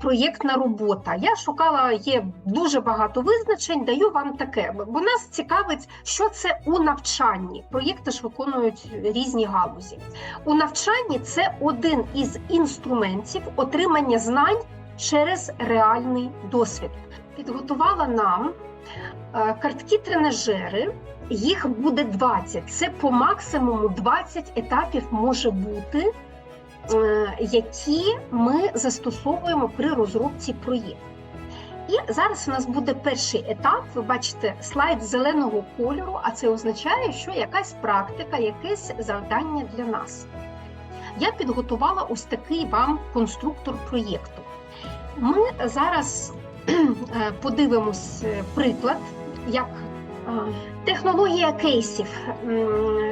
проєктна робота? Я шукала, є дуже багато визначень, даю вам таке, бо нас цікавить, що це у навчанні. Проєкти ж виконують різні галузі. У навчанні це один із інструментів отримання знань через реальний досвід. Підготувала нам е, картки-тренажери. Їх буде 20. Це по максимуму 20 етапів може бути, які ми застосовуємо при розробці проєкту. І зараз у нас буде перший етап. Ви бачите слайд зеленого кольору, а це означає, що якась практика, якесь завдання для нас. Я підготувала ось такий вам конструктор проєкту. Ми зараз е, подивимось е, приклад, як е, технологія кейсів.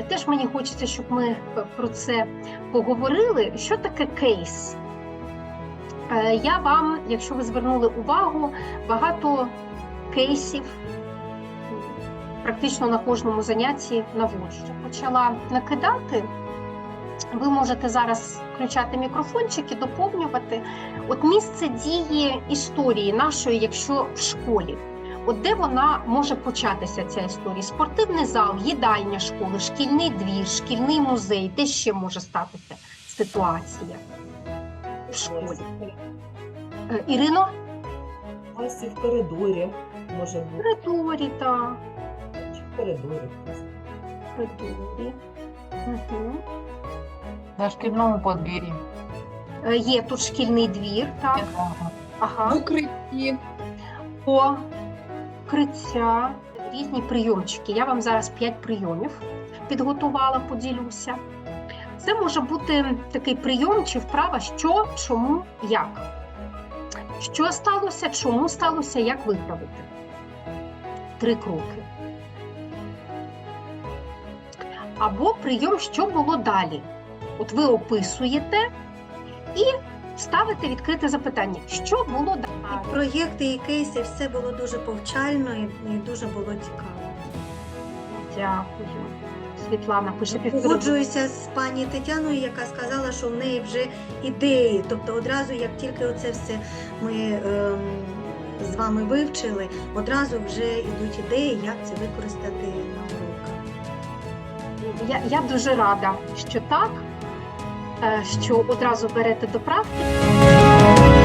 Теж мені хочеться, щоб ми про це поговорили. Що таке кейс? Е, Я вам, якщо ви звернули увагу, багато кейсів практично на кожному занятті наводжу. Почала накидати. Ви можете зараз включати мікрофончик і доповнювати. От місце дії історії нашої, якщо в школі. От де вона може початися ця історія? Спортивний зал, їдальня школи, шкільний двір, шкільний музей. Де ще може статися ситуація в школі? Е, Ірино, В класі в коридорі може в коридорі, так, Чи в коридорі просто. в коридорі. Угу. На шкільному подвір'ї. Е, Є тут шкільний двір, так. Ага. В укритті. О, укриття, різні прийомчики. Я вам зараз 5 прийомів підготувала, поділюся. Це може бути такий прийом чи вправа, що, чому, як. Що сталося, чому сталося, як виправити. Три кроки. Або прийом, що було далі. От ви описуєте і ставите відкрите запитання, що було далі. Проєкти і кейси все було дуже повчально і, і дуже було цікаво. Дякую. Світлана пише. Погоджуюся з пані Тетяною, яка сказала, що в неї вже ідеї. Тобто, одразу, як тільки оце все ми ем, з вами вивчили, одразу вже йдуть ідеї, як це використати на уроках. Я, я дуже рада, що так, Е, що одразу берете до практики.